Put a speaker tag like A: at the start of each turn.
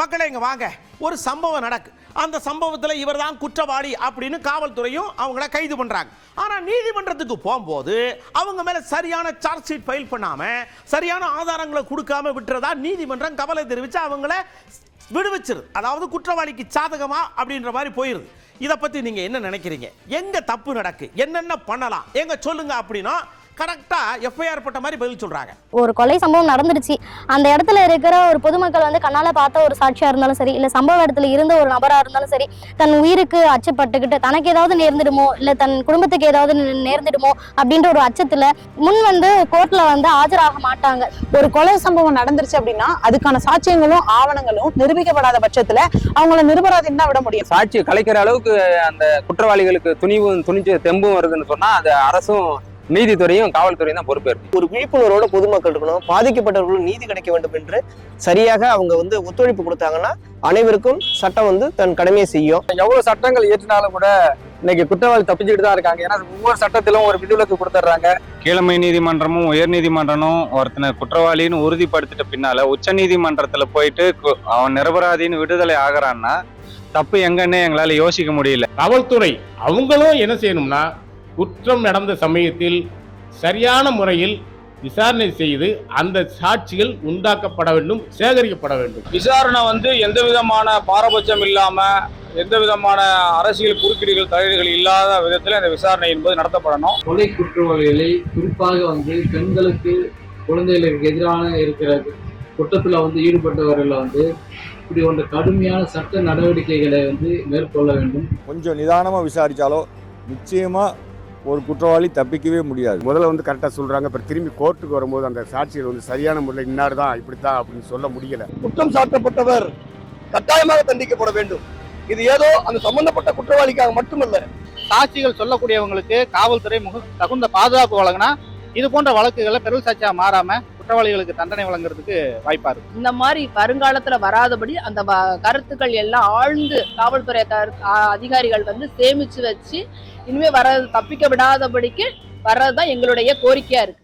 A: மக்களே இங்கே வாங்க. ஒரு சம்பவம் நடக்கு. அந்த சம்பவத்தில் இவர் தான் குற்றவாளி அப்படின்னு காவல்துறையும் அவங்கள கைது பண்ணுறாங்க ஆனால் நீதிமன்றத்துக்கு போகும்போது அவங்க மேலே சரியான சார்ஜ் ஷீட் ஃபைல் பண்ணாமல் சரியான ஆதாரங்களை கொடுக்காம விட்டுறதா நீதிமன்றம் கவலை தெரிவித்து அவங்கள விடுவிச்சிருது அதாவது குற்றவாளிக்கு சாதகமா அப்படின்ற மாதிரி போயிருது. இதை பற்றி நீங்கள் என்ன நினைக்கிறீங்க? எங்கே தப்பு நடக்கு? என்னென்ன பண்ணலாம்? எங்கே சொல்லுங்க அப்படின்னா கரெக்டா எஃப்ஐஆர் போட்ட மாதிரி பதில் சொல்றாங்க.
B: ஒரு கொலை சம்பவம் நடந்துருச்சு அந்த இடத்துல இருக்கிற ஒரு பொதுமக்கள் வந்து கண்ணால பார்த்த ஒரு சாட்சியா இருந்தாலும் சரி இல்ல சம்பவ இடத்துல இருந்த ஒரு நபரா இருந்தாலும் சரி தன் உயிருக்கு அச்சப்பட்டுக்கிட்டு தனக்கு ஏதாவது நேர்ந்துடுமோ இல்ல தன் குடும்பத்துக்கு ஏதாவது நேர்ந்துடுமோ அப்படின்ற ஒரு அச்சத்துல முன் வந்து கோர்ட்ல வந்து ஆஜராக மாட்டாங்க.
C: ஒரு கொலை சம்பவம் நடந்துருச்சு அப்படின்னா அதுக்கான சாட்சியங்களும் ஆவணங்களும் நிரூபிக்கப்படாத பட்சத்துல அவங்கள நிரபராதின்னு தான் விட முடியும்.
D: சாட்சியை கலைக்கிற அளவுக்கு அந்த குற்றவாளிகளுக்கு துணிவும் துணிச்ச தெம்பும் வருதுன்னு சொன்னா அது அரசும் நீதித்துறையும் காவல்துறையும் தான் பொறுப்பேற்கும்
E: ஒரு விழிப்புணர்வோட பொதுமக்கள் இருக்கணும் பாதிக்கப்பட்டவர்களும் நீதி கிடைக்க வேண்டும் என்று சரியாக அவங்க வந்து ஒத்துழைப்பு கொடுத்தாங்கன்னா அனைவருக்கும் சட்டம் வந்து தன் கடமையை செய்யும்.
D: எவ்வளவு சட்டங்கள் இயற்றினாலும் கூட இன்னைக்கு குற்றவாளி தப்பிச்சுட்டு தான் இருக்காங்க. ஏன்னா ஒவ்வொரு சட்டத்திலும் ஒரு விதிவிலக்கு கொடுத்துட்றாங்க.
F: கீழமை நீதிமன்றமும் உயர் நீதிமன்றமும் ஒருத்தனை குற்றவாளின்னு உறுதிப்படுத்திட்ட பின்னால உச்ச நீதிமன்றத்துல போயிட்டு கு- அவன் நிரபராதின்னு விடுதலை ஆகுறான்னா தப்பு எங்கன்னு எங்களால யோசிக்க முடியல.
G: காவல்துறை அவங்களும் என்ன செய்யணும்னா குற்றம் நடந்த சமயத்தில் சரியான முறையில் விசாரணை செய்து அந்த சாட்சிகள் உண்டாக்கப்பட வேண்டும் சேகரிக்கப்பட வேண்டும்.
H: விசாரணை வந்து எந்த விதமான பாரபட்சம் இல்லாம எந்த விதமான அரசியல் குறுக்கீடுகள் தலையீடுகள் இல்லாத விதத்தில் இந்த விசாரணை என்பது நடத்தப்படணும்.
I: கொலை குற்றவாளிகளை குறிப்பாக வந்து பெண்களுக்கு குழந்தைகளுக்கு எதிரான இருக்கிற குற்றத்தில் வந்து ஈடுபட்டவர்களை வந்து இப்படி ஒன்று கடுமையான சட்ட நடவடிக்கைகளை வந்து மேற்கொள்ள வேண்டும்.
J: கொஞ்சம் நிதானமாக விசாரித்தாலோ நிச்சயமாக ஒரு குற்றவாளி தப்பிக்கவே முடியாது. முதல்ல வந்து கரெக்டாக சொல்கிறாங்க அப்புறம் திரும்பி கோர்ட்டுக்கு வரும்போது அந்த சாட்சிகள் வந்து சரியான முறையில் இன்னார் தான் இப்படி தான் அப்படின்னு சொல்ல முடியல.
E: குற்றம் சாட்டப்பட்டவர் கட்டாயமாக தண்டிக்கப்பட வேண்டும். இது ஏதோ அந்த சம்பந்தப்பட்ட குற்றவாளிக்காக மட்டுமல்ல
H: சாட்சிகள் சொல்லக்கூடியவங்களுக்கு காவல்துறை முக தகுந்த பாதுகாப்பு வழங்கினா இது போன்ற வழக்குகளை பெருள் சாட்சியா மாறாம குற்றவாளிகளுக்கு தண்டனை வழங்குறதுக்கு வாய்ப்பா இருக்கு.
K: இந்த மாதிரி வருங்காலத்துல வராதபடி அந்த வ- கருத்துக்கள் எல்லாம் ஆழ்ந்து காவல்துறை கரு- அதிகாரிகள் வந்து சேமிச்சு வச்சு இனிமே வர தப்பிக்க விடாதபடிக்கு வர்றதுதான் எங்களுடைய கோரிக்கையா இருக்கு.